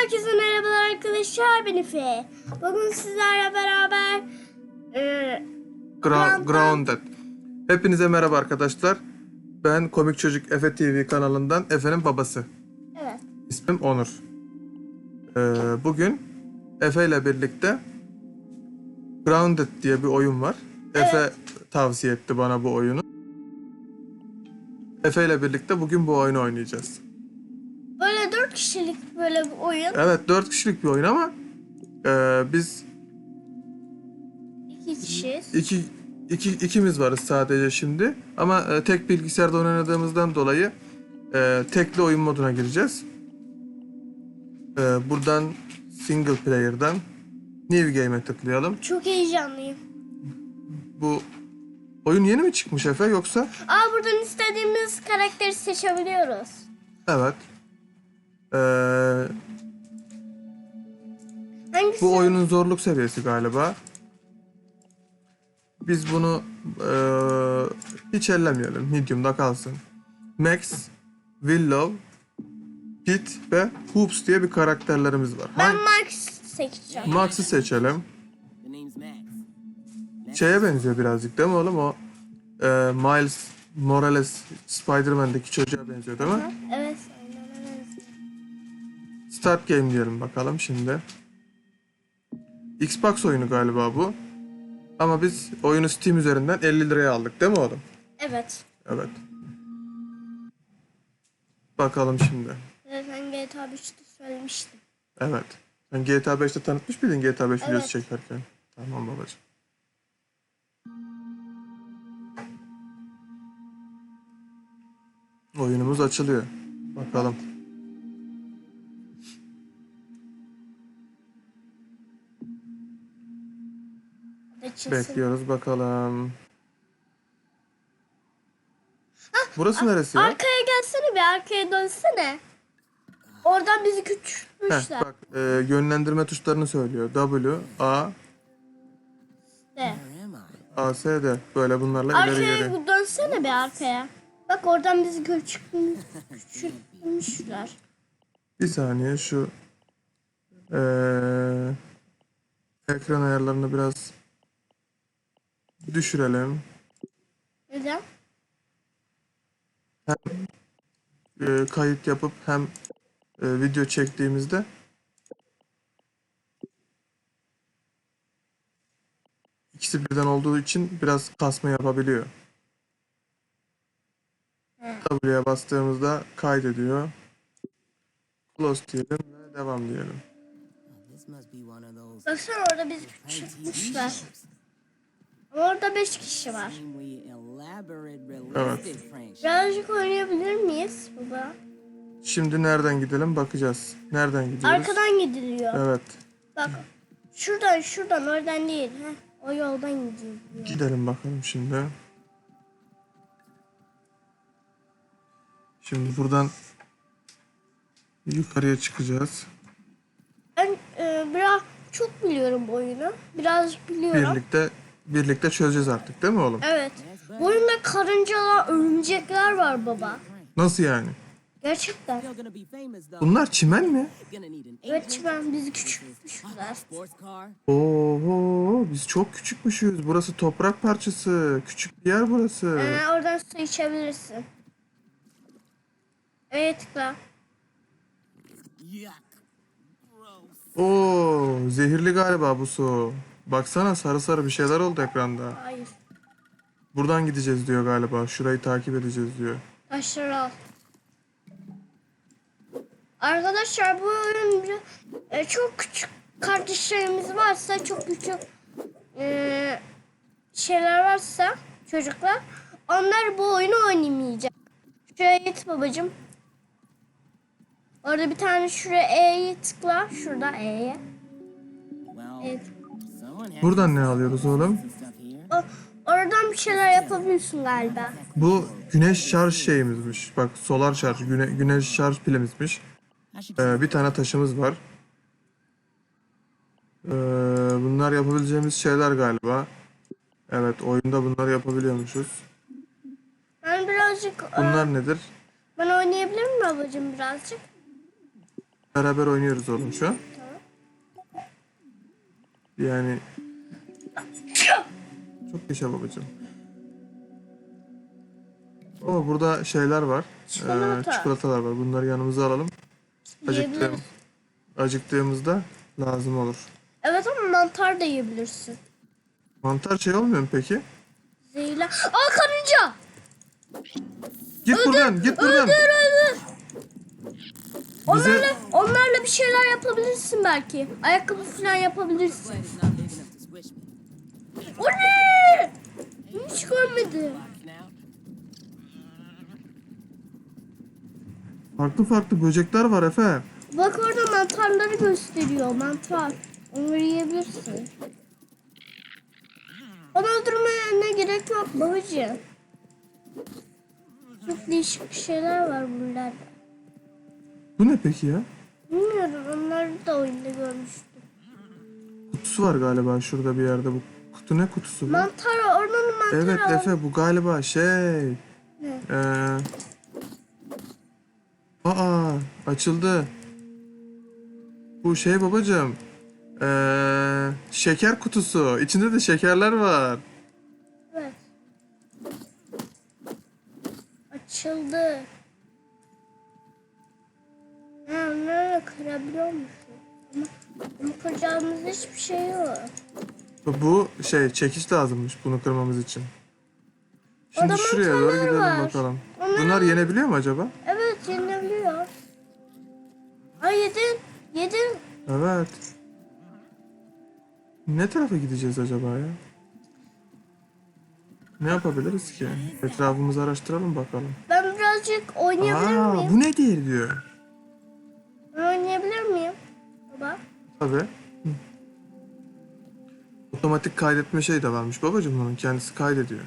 Herkese merhabalar arkadaşlar ben Efe. Bugün sizlerle beraber e, Gra- Grounded. Hepinize merhaba arkadaşlar. Ben Komik Çocuk Efe TV kanalından Efe'nin babası. evet İsmim Onur. Ee, bugün Efe ile birlikte Grounded diye bir oyun var. Efe tavsiye etti bana bu oyunu. Efe ile birlikte bugün bu oyunu oynayacağız. Dört kişilik böyle bir oyun. Evet 4 kişilik bir oyun ama e, biz İki kişiyiz. İki, iki, ikimiz varız sadece şimdi. Ama e, tek bilgisayarda oynadığımızdan dolayı e, tekli oyun moduna gireceğiz. E, buradan single player'dan new game'e tıklayalım. Çok heyecanlıyım. Bu oyun yeni mi çıkmış Efe yoksa? Aa buradan istediğimiz karakteri seçebiliyoruz. Evet. E, Hangisi? bu oyunun zorluk seviyesi galiba. Biz bunu e, hiç ellemeyelim. Medium'da kalsın. Max, Willow, Pit ve Hoops diye bir karakterlerimiz var. Ben Max seçeceğim. Max'ı seçelim. Şeye benziyor birazcık değil mi oğlum o? e, Miles Morales Spider-Man'deki çocuğa benziyor değil mi? Evet. Start game diyelim bakalım şimdi. Xbox oyunu galiba bu. Ama biz oyunu Steam üzerinden 50 liraya aldık değil mi oğlum? Evet. Evet. Bakalım şimdi. Evet ben GTA 5'te söylemiştim. Evet. Sen GTA 5'te tanıtmış mıydın GTA 5 videosu Evet. çekerken? Tamam babacığım. Oyunumuz açılıyor. Bakalım. Açılsın. Bekliyoruz bakalım. Burası neresi ya? Arkaya gelsene bir arkaya dönsene. Oradan bizi Heh, küçültmüşler. bak e, yönlendirme tuşlarını söylüyor. W, A, De. A, S, D. Böyle bunlarla ileri Arkaya geri. bir dönsene bir arkaya. Bak oradan bizi küçültmüş- küçültmüşler. Bir saniye şu eee, ekran ayarlarını biraz düşürelim. Neden? Eee, kayıt yapıp hem eee, video çektiğimizde ikisi birden olduğu için biraz kasma yapabiliyor. W'ye bastığımızda kaydediyor. Close diyelim ve devam diyelim. Baksana orada bizi küçültmüşler. Orada beş kişi var. friendships. Birazcık oynayabilir miyiz baba? Şimdi nereden gidelim bakacağız. Nereden gidiyoruz? Arkadan gidiliyor. Evet. Bak şuradan şuradan oradan değil. Heh, o yoldan gidiliyor. Gidelim bakalım şimdi. Şimdi buradan yukarıya çıkacağız. Ben e, biraz çok biliyorum bu oyunu. Biraz biliyorum. Birlikte birlikte çözeceğiz artık değil mi oğlum? Evet. Bu oyunda karıncalar, örümcekler var baba. Nasıl yani? Gerçekten. Bunlar çimen mi? Evet küçültmüşler. sports car. Oo, biz çok küçükmüşüz. Burası toprak parçası. Küçük bir yer burası. Ee, oradan su içebilirsin. Evet tıkla. Oo, zehirli galiba bu su. Baksana sarı sarı bir şeyler oldu ekranda. Hayır. Buradan gideceğiz diyor galiba. Şurayı takip edeceğiz diyor. Taşları al. Arkadaşlar bu oyun bir- e, çok küçük kardeşlerimiz varsa çok küçük e, şeyler varsa çocuklar onlar bu oyunu oynamayacak. Şuraya git babacım. Orada bir tane şuraya E'ye tıkla. Şurada E'ye. Evet. Buradan ne alıyoruz oğlum? O, oradan bir şeyler yapabiliyorsun galiba. Bu güneş şarj şeyimizmiş. Bak solar şarj, güne, güneş şarj pilimizmiş. Ee, bir tane taşımız var. Ee, bunlar yapabileceğimiz şeyler galiba. Evet oyunda bunları yapabiliyormuşuz. Ben birazcık e, Bunlar nedir? ben oynayabilir miyim babacım birazcık? Beraber oynuyoruz oğlum şu an. Yani çok yaşa babacığım. O burada şeyler var. Çikolata. Ee, çikolatalar var. Bunları yanımıza alalım. Acıktığım, Yiyebiliriz. acıktığımızda lazım olur. Evet ama mantar da yiyebilirsin. Mantar şey olmuyor mu peki? Zehirler. Aa karınca! Git buradan, git buradan. Öldür öldür. Bize Onlarla, bir şeyler yapabilirsin belki. Ayakkabı falan yapabilirsin. O ne? Hiç görmedim. Farklı farklı böcekler var Efe. Bak orada mantarları gösteriyor. Mantar. Onları yiyebilirsin. Onu öldürmene gerek yok babacığım. Çok değişik şeyler var buralarda. Bu ne peki ya? Bilmiyorum onları da oyunda görmüştüm. Kutusu var galiba şurada bir yerde. Bu kutu ne kutusu bu? Mantar oranın mantarı Evet var. Efe bu galiba şey. Ne? Ee... Aa açıldı. Bu şey babacığım. Ee, şeker kutusu. İçinde de şekerler var. Evet. Açıldı. Onları kırabiliyormuşuz. Ama, ama kıracağımız hiçbir şey yok. Bu şey çekiç lazımmış bunu kırmamız için. Şimdi Orada şuraya doğru gidelim var. bakalım. Onları- Bunlar yenebiliyor mu acaba? Evet yenilebiliyor. Ay yedin. Yedin. Evet. Ne tarafa gideceğiz acaba ya? Ne yapabiliriz ki? Etrafımızı araştıralım bakalım. Ben birazcık oynayabilir Aa, miyim? bu ne diye diyor. Tabii. Hı. Otomatik kaydetme şey de varmış babacığım bunun kendisi kaydediyor.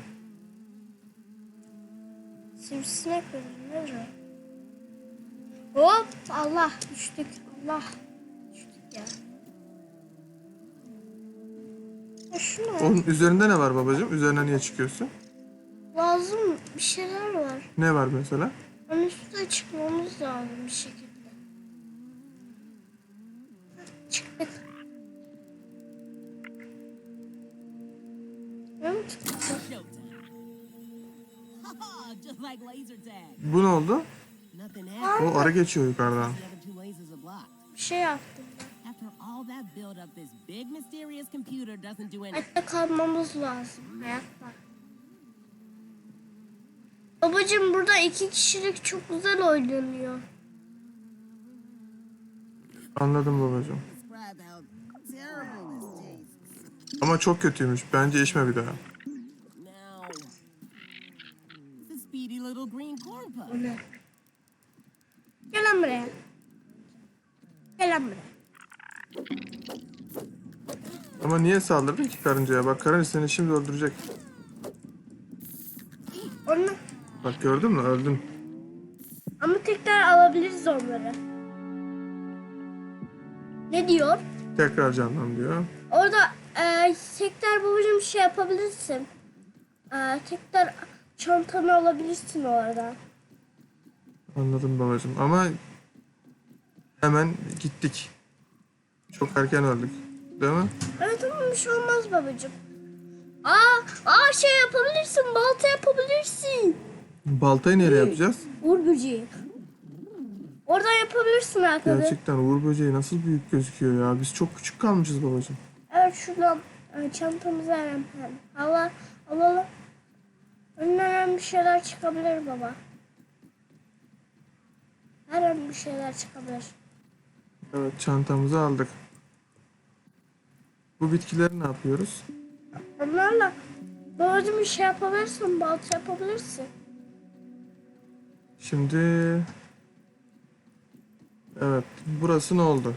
Sivrisinek. Ne Hop Allah düştük. Allah düştük ya. Ya şunu Onun üzerinde ne var babacığım? Üzerine niye çıkıyorsun? lazım bir şeyler var. Ne var mesela? Mysterious computer doesn't do anything. Hayatta kalmamız lazım. Babacım burada iki kişilik çok güzel oynanıyor. Anladım tastes. Ama çok kötüymüş. Bence içme bir daha. Lan buraya. Gel lan buraya. Ama niye saldırdın ki karıncaya? Bak karınca seni şimdi öldürecek. Onu Bak gördün mü? Öldün. ama tekrar alabiliriz onları. Ne diyor? Tekrar canlan diyor. Orada e, tekrar babacığım şey yapabilirsin. E, tekrar çantanı alabilirsin oradan. Anladım babacığım. Ama hemen gittik. Çok erken öldük. Değil mi? Evet ama bir şey olmaz babacığım. Aa, aa şey yapabilirsin, balta yapabilirsin. Baltayı nereye yapacağız? Uğur böceği. Oradan yapabilirsin arkada. Gerçekten Uğur böceği nasıl büyük gözüküyor ya. Biz çok küçük kalmışız babacığım. Evet şuradan e, çantamızı hemen Allah alalım. Önüne hemen bir şeyler çıkabilir baba. Her an bir şeyler çıkabilir. Evet çantamızı aldık. Bu bitkileri ne yapıyoruz? Onlarla babacığım bir şey yapabilirsin, balta yapabilirsin. Şimdi Evet burası ne oldu?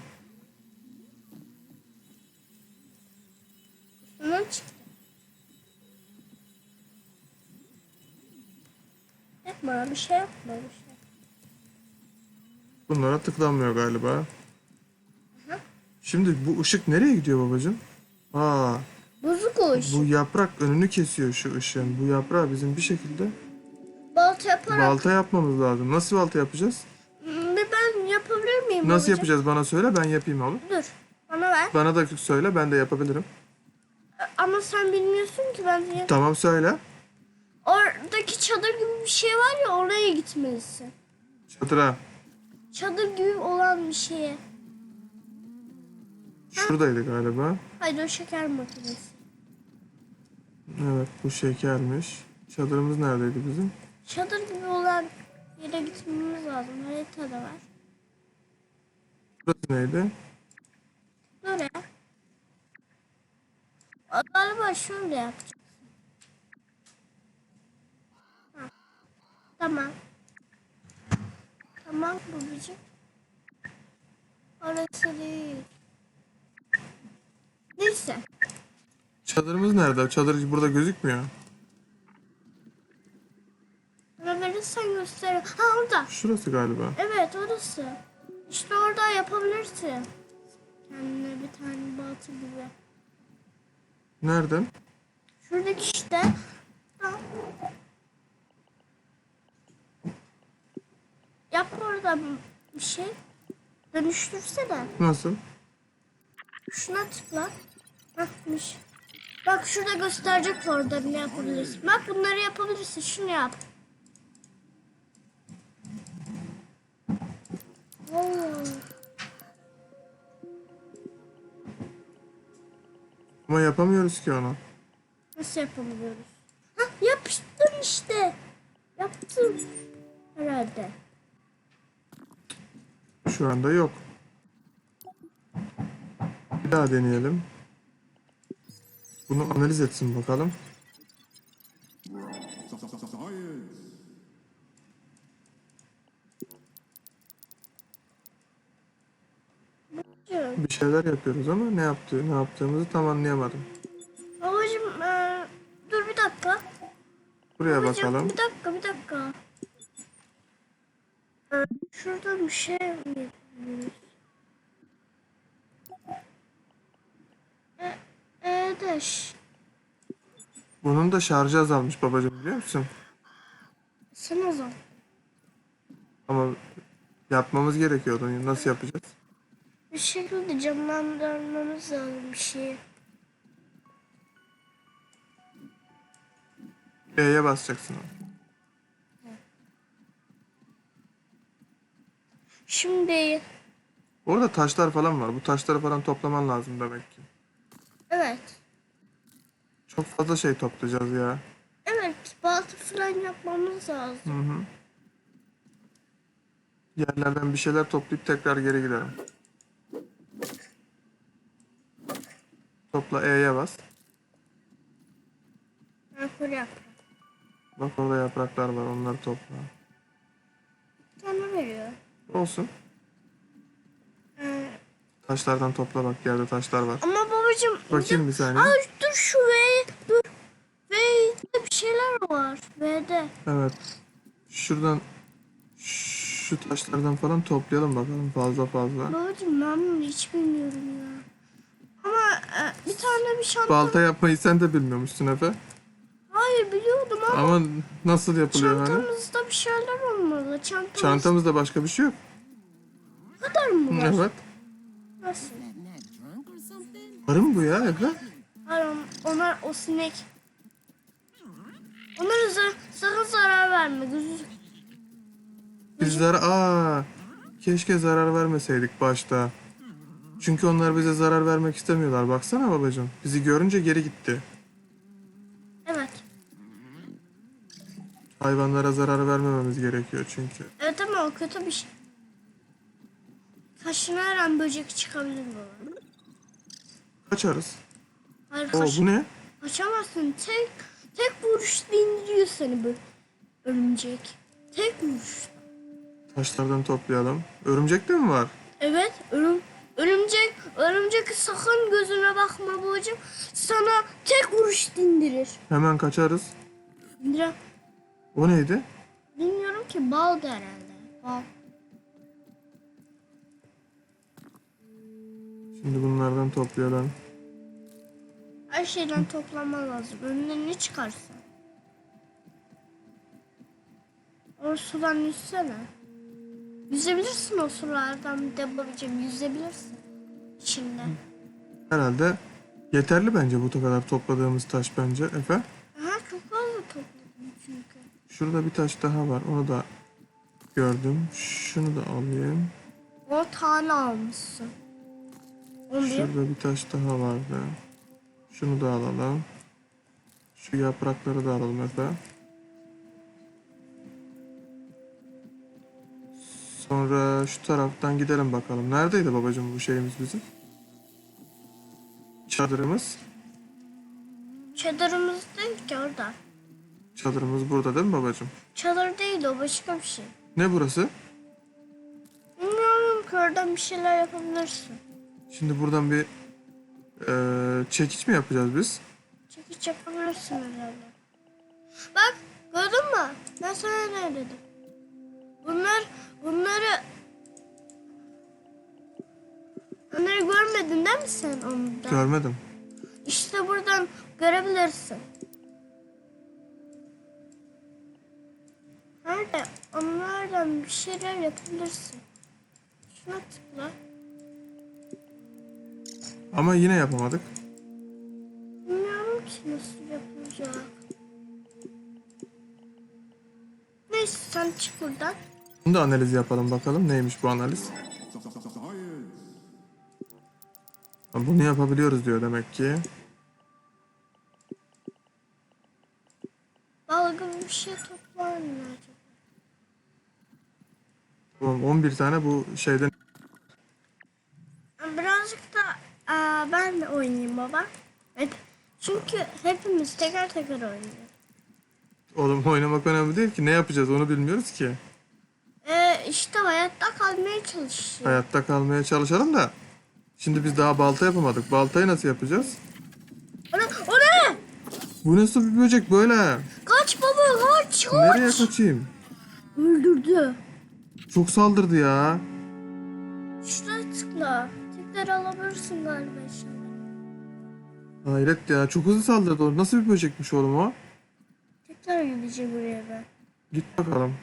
Bundan çıktı. Yapma bir şey yapma bir şey. Bunlara tıklanmıyor galiba. Şimdi bu ışık nereye gidiyor babacığım? Aa, Buzlu kuş. bu yaprak önünü kesiyor şu ışığın. Bu yaprağı bizim bir şekilde Balta yaparak balta yapmamız lazım. Nasıl balta yapacağız? Hmm, bir ben yapabilir miyim Nasıl babacığım. yapacağız bana söyle ben yapayım oğlum. Dur. Bana ver. Bana da söyle ben de yapabilirim. Ama sen bilmiyorsun ki ben de Tamam söyle. Oradaki çadır gibi bir şey var ya oraya gitmelisin. Çadıra. Çadır gibi olan bir şeye. Şuradaydı galiba. Hayır o şeker makinesi. Evet bu şekermiş. Çadırımız neredeydi bizim? Çadır gibi olan yere gitmemiz lazım. Haritada var. Burası neydi? Böyle. Aa, Galiba şöyle yapacaksın. Ha. Tamam. Tamam babacığım. Orası değil. Neyse. Çadırımız nerede? Çadır burada gözükmüyor. Bana verirsen gösteririm. Ha orada. Şurası galiba. Evet orası. İşte orada yapabilirsin. Kendine bir tane batı gibi. Nereden? Şuradaki işte. Ha. Yap orada bir şey. Dönüştürsene. Nasıl? Şuna tıkla. Hahmış. Bak şurada gösterecek orada ne yapabilirsin. Bak bunları yapabilirsin. Şunu yap. Oo. Ama yapamıyoruz ki onu. Nasıl yapabiliyoruz? Hah yapıştım işte. Yaptım. Herhalde. Şu anda yok. Bir daha deneyelim. Bunu analiz etsin bakalım. Bir şeyler yapıyoruz ama ne yaptığı, ne yaptığımızı tam anlayamadım. Babacım eee, dur bir dakika. Buraya Babacım, bakalım. Bir dakika bir dakika. Eee, şurada bir şey mi yapıyoruz? E, e de ş- Bunun da şarjı azalmış babacığım biliyor musun? sen o zaman. Ama yapmamız gerekiyordu. Nasıl yapacağız? Bir şekilde canlandırmamız lazım bir şeyi. E'ye basacaksın. Şimdi Orada taşlar falan var. Bu taşları falan toplaman lazım demek ki. evet. Çok fazla şey toplayacağız ya. Evet balta falan yapmamız lazım. Hı hı. Yerlerden bir şeyler toplayıp tekrar geri gidelim. Topla E'ye bas. Ben böyle yap. Bak orada yapraklar var. Onları topla. Bir tane veriyor. Olsun. Ee, Taşlardan topla bak yerde taşlar var. ama babacım. Bakayım bir saniye. Aa, dur şu V. Bir şeyler var. V'de. Evet. Şuradan şu taşlardan falan toplayalım bakalım fazla fazla. Babacım ben bunu hiç bilmiyorum ya. Ama e, bir tane bir şanta... Balta yapmayı sen de bilmiyormuşsun Efe. Hayır biliyordum ama, Ama nasıl yapılıyor hani? çantamızda bir şeyler olmalı. Çantamız Çantamızda başka bir şey yok. kadar mı var? Evet. Nasıl? Arı mı bu ya Efe? On- onlar o sinek. Onlara za- sakın zarar verme. Gözü... Biz zarar... Aa, keşke zarar vermeseydik başta. Çünkü onlar bize zarar vermek istemiyorlar. Baksana babacığım. Bizi görünce geri gitti. Evet. Hayvanlara zarar vermememiz gerekiyor çünkü. Evet ama o kötü bir şey. Kaşına her an böcek çıkabilir baba. Kaçarız. Hayır Oo bu ne? kaçamazsın. Tek tek vuruşta indiriyor seni bu örümcek. Tek vuruş. Taşlardan toplayalım. Örümcek de mi var? Evet örüm örümcek örümcek sakın gözüne bakma babacığım. Sana tek vuruş indirir. Hemen kaçarız. İndirir. O neydi? Bilmiyorum ki bal da herhalde. Bal. Şimdi bunlardan toplayalım. Her şeyden toplama lazım. Önüne ne çıkarsa. O sudan içsene. Yüzebilirsin o sulardan de babacığım yüzebilirsin. İçinde. Herhalde yeterli bence bu kadar topladığımız taş bence Efe. Aha çok fazla topladım çünkü. Şurada bir taş daha var. Onu da gördüm. Şunu da alayım. 10 tane almışsın. 11. Şurada bir taş daha vardı. Şunu da alalım. Şu yaprakları da alalım Efe. Sonra şu taraftan gidelim bakalım. Neredeydi babacığım bu şeyimiz bizim? Çadırımız. Çadırımız değil ki orada. Çadırımız burada değil mi babacığım? Çadır değil o başka bir şey. Ne burası? Bilmiyorum ki oradan bir şeyler yapabilirsin. Şimdi buradan bir eee, çekiç mi yapacağız biz? Çekiç yapabilirsin herhalde. Bak gördün mü? Ben sana ne dedim? Bunlar bunları Onları görmedin değil mi sen onda? Görmedim. İşte buradan görebilirsin. Nerede? Onlardan bir şeyler yapabilirsin. Şuna tıkla. Ama yine yapamadık. Bilmiyorum ki nasıl yapılacak. Neyse sen çık buradan. Bunu da analiz yapalım bakalım. Neymiş bu analiz? Bunu yapabiliyoruz diyor demek ki. Dalga bir şey toplar mı acaba? Tamam 11 tane bu şeyden Birazcık da aa, ben de oynayayım baba. Evet. Çünkü hepimiz teker teker oynuyoruz. Oğlum oynamak önemli değil ki. Ne yapacağız onu bilmiyoruz ki. Ee, işte hayatta kalmaya çalışıyor. Hayatta kalmaya çalışalım da. Şimdi biz daha balta yapamadık. Baltayı nasıl yapacağız? O ne? O ne? Bu nasıl bir böcek böyle? Kaç baba kaç Nereye kaç. kaçayım? Öldürdü. Çok saldırdı ya. Şuraya tıkla. Tekrar alabilirsin galiba eşyaları. Hayret ya. Çok hızlı saldırdı. o. Nasıl bir böcekmiş oğlum o? Tekrar gideceğim buraya ben. Git bakalım.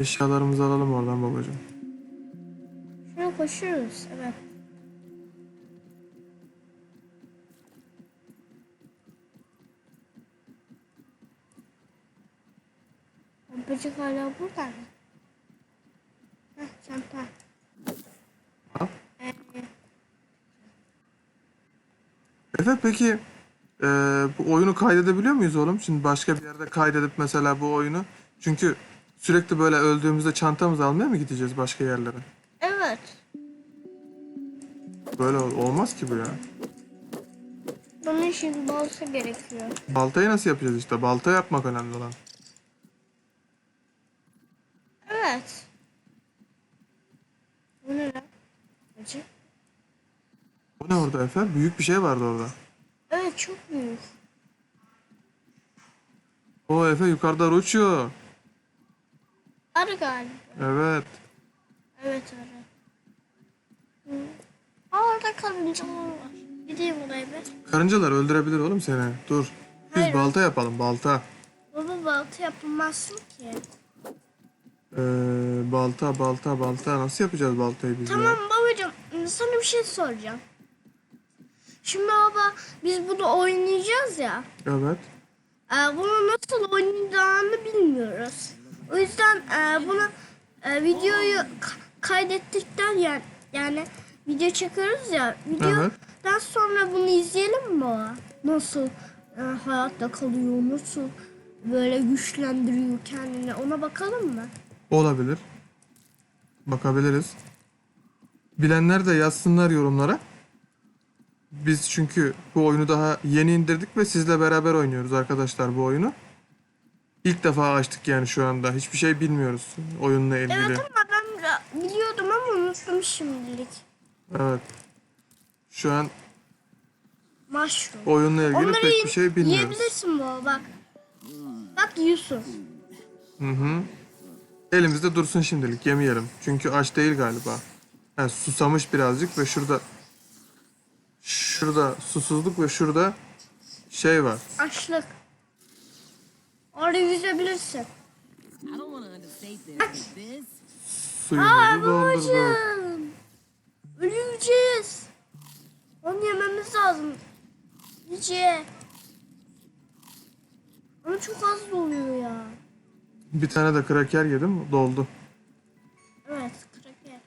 Eşyalarımızı alalım oradan babacığım. Şuraya koşuyoruz. Evet. Böcek hala burada mı? Heh, çanta. Al. Ee, Efe peki eee, bu oyunu kaydedebiliyor muyuz oğlum? Şimdi başka bir yerde kaydedip mesela bu oyunu. Çünkü sürekli böyle öldüğümüzde çantamızı almaya mı gideceğiz başka yerlere? evet. Böyle ol- olmaz ki bu ya. Bunun için balsa gerekiyor. Baltayı nasıl yapacağız işte? Balta yapmak önemli olan. Evet. Bu ne lan? Böcek. Bu ne orada Efe? Büyük bir şey vardı orada. Evet çok büyük. O Efe yukarıda uçuyor. Arı galiba. Evet. Evet arı. Hı. Aa, orada karıncalar var. Gideyim oraya bir. Karıncalar öldürebilir oğlum seni. Dur. Biz Hayır. balta yapalım balta. Baba baltı yapamazsın ki. Ee, balta balta balta nasıl yapacağız baltayı biz ya? Tamam babacığım sana bir şey soracağım. Şimdi baba biz bunu oynayacağız ya. Evet. E, bunu nasıl oynayacağını bilmiyoruz. O yüzden e, bunu e, videoyu kaydettikten yani yani video çekiyoruz ya. Videodan sonra bunu izleyelim mi baba? Nasıl e, hayatta kalıyor, nasıl böyle güçlendiriyor kendini ona bakalım mı? Olabilir. Bakabiliriz. Bilenler de yazsınlar yorumlara. Biz çünkü bu oyunu daha yeni indirdik ve sizle beraber oynuyoruz arkadaşlar bu oyunu. İlk defa açtık yani şu anda. Hiçbir şey bilmiyoruz oyunla ilgili. Evet ama ben biliyordum ama unuttum şimdilik. Evet. Şu an Mushroom. oyunla ilgili Onları pek bir şey bilmiyoruz. yiyebilirsin baba bak. Bak Yusuf. Hı hı. Elimizde dursun şimdilik yemeyelim. Çünkü aç değil galiba. Ha, susamış birazcık ve şurada şurada susuzluk ve şurada şey var. Açlık. Orada yüzebilirsin. Suyumuzu doldurduk. Babacım. Öleceğiz. Onu yememiz lazım. Yiyece. Ama çok az doluyor ya. Bir tane de kraker yedim doldu. Evet, kraker.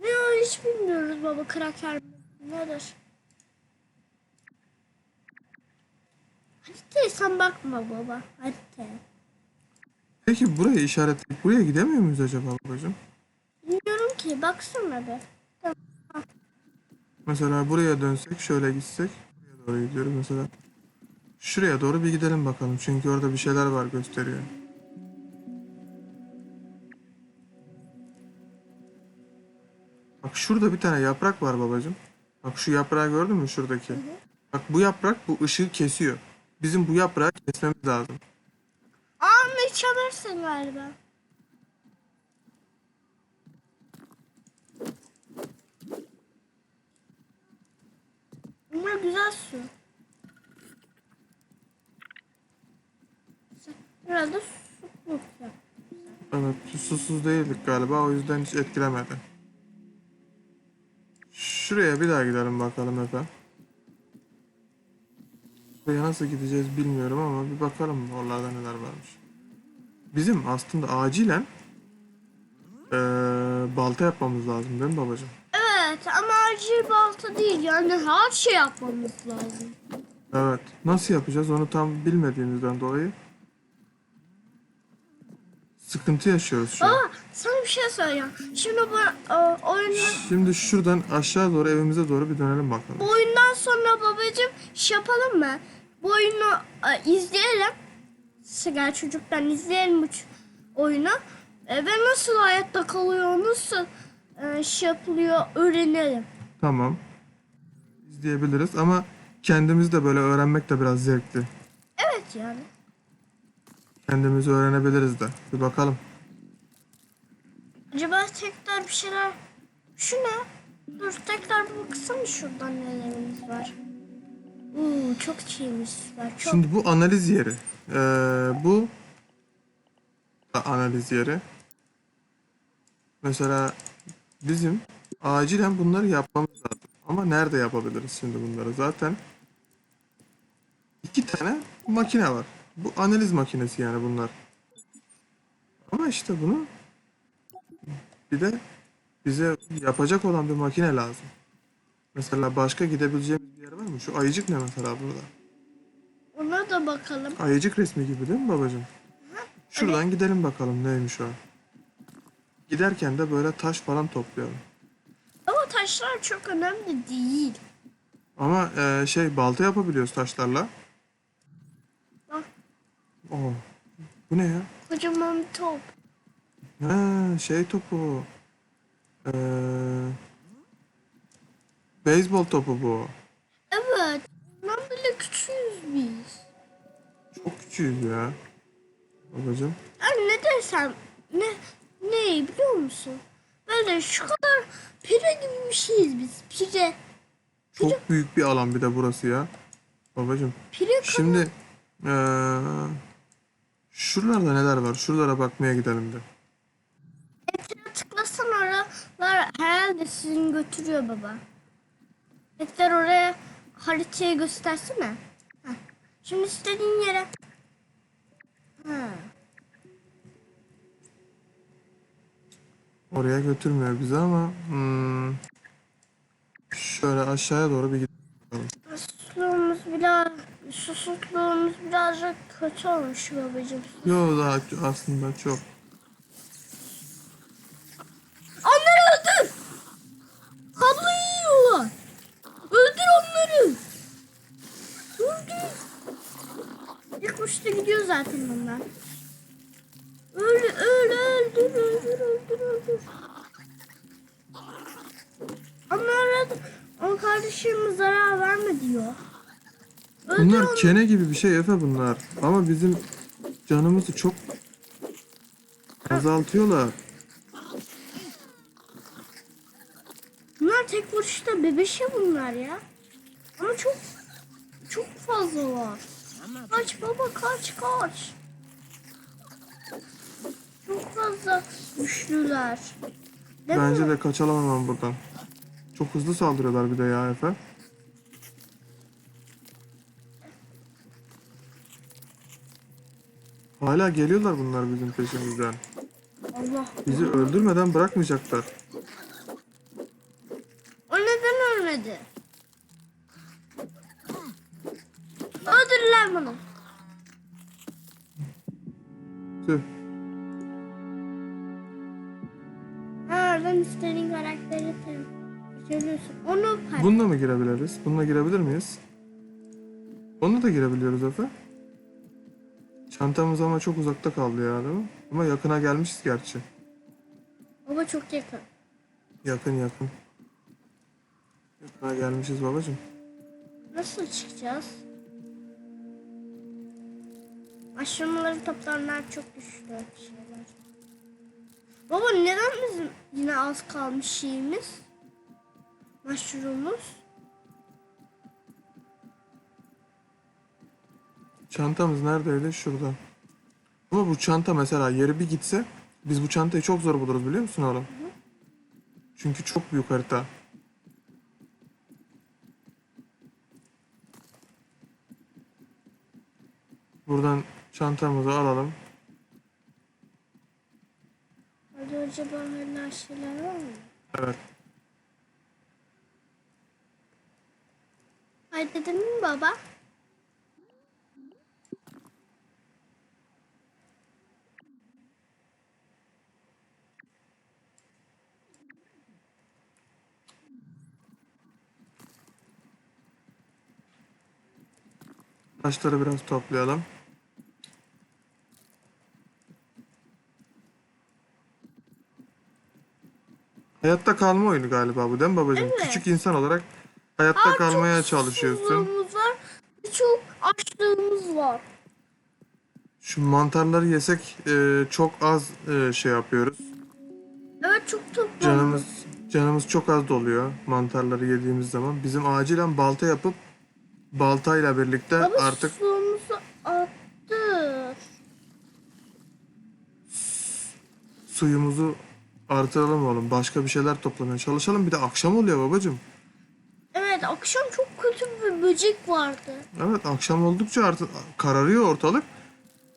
Ne o hiç bilmiyoruz baba kraker nedir? Haritaya sen bakma baba. Haritaya. Peki burayı işaretleyip buraya gidemiyor muyuz acaba babacığım? Bilmiyorum ki baksana be. Mesela buraya dönsek şöyle gitsek. Buraya doğru gidiyoruz mesela. Şuraya doğru bir gidelim bakalım. Çünkü orada bir şeyler var gösteriyor. Bak şurada bir tane yaprak var babacığım. Bak şu yaprağı gördün mü şuradaki? Bak bu yaprak bu ışığı kesiyor. Bizim bu yaprağı kesmemiz lazım. Aa ne çalırsın galiba. Bunlar güzel su. Biraz da su yap. Evet susuz değildik galiba o yüzden hiç etkilemedi. Şuraya bir daha gidelim bakalım Efe. Buraya nasıl gideceğiz bilmiyorum ama bir bakalım oralarda neler varmış. Bizim aslında acilen eee, balta yapmamız lazım değil mi babacığım? Evet ama acil balta değil yani her şey yapmamız lazım. Evet. Nasıl yapacağız onu tam bilmediğimizden dolayı sıkıntı yaşıyoruz şu an. Baba sana bir şey söyleyeceğim. Şimdi bu e, oyunu Şimdi şuradan aşağı doğru evimize doğru bir dönelim bakalım. Bu oyundan sonra babacığım şey yapalım mı? Bu oyunu e, izleyelim. Sigar çocuktan izleyelim bu ç- oyunu. E, ve nasıl hayatta kalıyor, nasıl e, şey yapılıyor öğrenelim. Tamam. İzleyebiliriz ama kendimiz de böyle öğrenmek de biraz zevkli. Evet yani. Kendimizi öğrenebiliriz de. Bir bakalım. Acaba tekrar bir şeyler... Şu ne? Dur tekrar bir baksana şuradan nelerimiz var. Uuu çok şeyimiz var. Çok. Şimdi bu analiz yeri. Ee, bu da analiz yeri. Mesela bizim acilen bunları yapmamız lazım. Ama nerede yapabiliriz şimdi bunları? Zaten iki tane makine var. Bu analiz makinesi yani bunlar. Ama işte bunu bir de bize yapacak olan bir makine lazım. Mesela başka gidebileceğimiz bir yer var mı? Şu ayıcık ne mesela burada? Ona da bakalım. Ayıcık resmi gibi değil mi babacığım? Şuradan gidelim bakalım neymiş o. Giderken de böyle taş falan toplayalım. Ama taşlar çok önemli değil. Ama e, şey balta yapabiliyoruz taşlarla. Oo. Bu ne ya? kocaman bir top. Ha, şey topu. Ee, beyzbol topu bu. Evet. Ben bile küçüğüz biz. Çok küçüğüz ya. Babacığım. Yani ne desem ne ne biliyor musun? Böyle şu kadar pire gibi bir şeyiz biz. Pire. Çok büyük bir alan bir de burası ya. Babacığım. Pire kadar. Şimdi eee şuralarda neler var? Şuralara bakmaya gidelim de. Hepsine tıklasan oralar herhalde sizin götürüyor baba. Tekrar oraya haritayı göstersene. Heh. Şimdi istediğin yere. Ha. Oraya götürmüyor bizi ama hmm, şöyle aşağıya doğru bir gidelim. Susuzluğumuz biraz susuzluğumuz birazcık kötü olmuş babacığım. Yo daha aslında çok. Onları öldür! Kabloyu yiyorlar. Öldür onları. Öldür. İlk uçta gidiyor zaten bunlar. Öl, öl, öldür, öldür, öldür, öldür. Onlara o kardeşime zarar verme diyor. Bunlar kene gibi bir şey Efe bunlar. Ama bizim canımızı çok azaltıyorlar. Bunlar tek vuruşta bebeşe bunlar ya. Ama çok çok fazla var. Kaç baba kaç kaç. Çok fazla güçlüler. Değil Bence mi? de kaçalım hemen buradan. Çok hızlı saldırıyorlar bir de ya Efe. Hala geliyorlar bunlar bizim peşimizden. Allah. Bizi öldürmeden bırakmayacaklar. O neden ölmedi? Öldürürler bunu. Tüh. Ha, ben istediğin karakteri tem- söylüyorsun. Onu pay- Bununla mı girebiliriz? Bununla girebilir miyiz? Onunla da girebiliyoruz Efe. Çantamız ama çok uzakta kaldı ya değil mi? Ama yakına gelmişiz gerçi. Baba çok yakın. Yakın yakın. Yakına gelmişiz babacım. Nasıl çıkacağız? Aşamaları toplanlar çok güçlü şeyler. Baba neden bizim yine az kalmış şeyimiz? Mushroom'umuz. Çantamız neredeydi? Şurada. Ama bu çanta mesela yeri bir gitse biz bu çantayı çok zor buluruz biliyor musun oğlum? Çünkü çok büyük harita. Buradan çantamızı alalım. Orada acaba hala şeyler var mı? Evet. Ay dedim mi baba? Taşları biraz toplayalım. Hayatta kalma oyunu galiba bu değil mi babacığım? Evet. Küçük insan olarak hayatta Aa, kalmaya çok çalışıyorsun. susuzluğumuz var. Çok açlığımız var. Şu mantarları yesek e, çok az e, şey yapıyoruz. Evet çok toplam. Canımız canımız çok az doluyor mantarları yediğimiz zaman. Bizim acilen balta yapıp baltayla birlikte Baba artık suyumuzu attır. suyumuzu artıralım oğlum. Başka bir şeyler toplamaya çalışalım. Bir de akşam oluyor babacığım. Evet akşam çok kötü bir böcek vardı. Evet akşam oldukça artık kararıyor ortalık.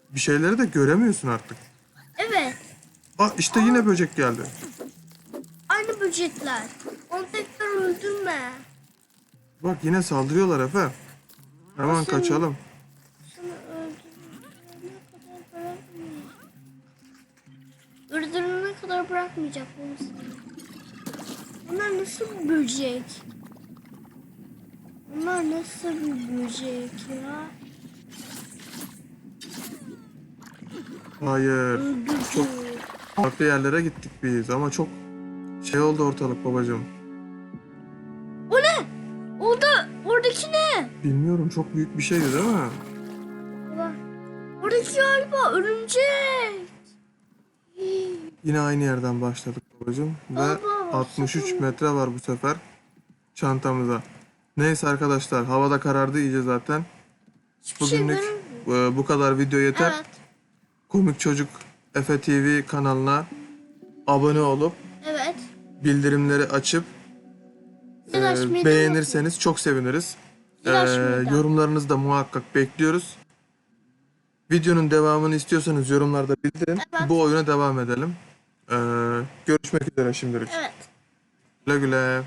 Bir şeyleri de göremiyorsun artık. Evet Aa işte yine böcek geldi. aynı böcekler. Onu tekrar öldürme. Bak yine saldırıyorlar Efe. Hemen Nasıl? kaçalım. Seni öldürene kadar bırakmayacak. Öldürene kadar bırakmayacak bunu seni. Bunlar nasıl bir böcek? Bunlar nasıl bir böcek ya? Hayır. Öldürdü. Farklı yerlere gittik biz ama çok şey oldu ortalık babacığım. Bilmiyorum çok büyük bir şeydi değil mi? Baba, Oradaki galiba örümcek. Yine aynı yerden başladık babacığım. Ve Baba, 63 sakın. metre var bu sefer çantamıza. Neyse arkadaşlar havada karardı iyice zaten. Hiçbir şey Bugünlük e, bu kadar video yeter. Evet, Komik Çocuk Efe TV kanalına abone olup evet. bildirimleri açıp e, beğenirseniz çok seviniriz. E, da. yorumlarınızı da muhakkak bekliyoruz. Videonun devamını istiyorsanız yorumlarda bildirin. Evet. Bu oyuna devam edelim. E, görüşmek üzere şimdilik. Evet. Güle güle.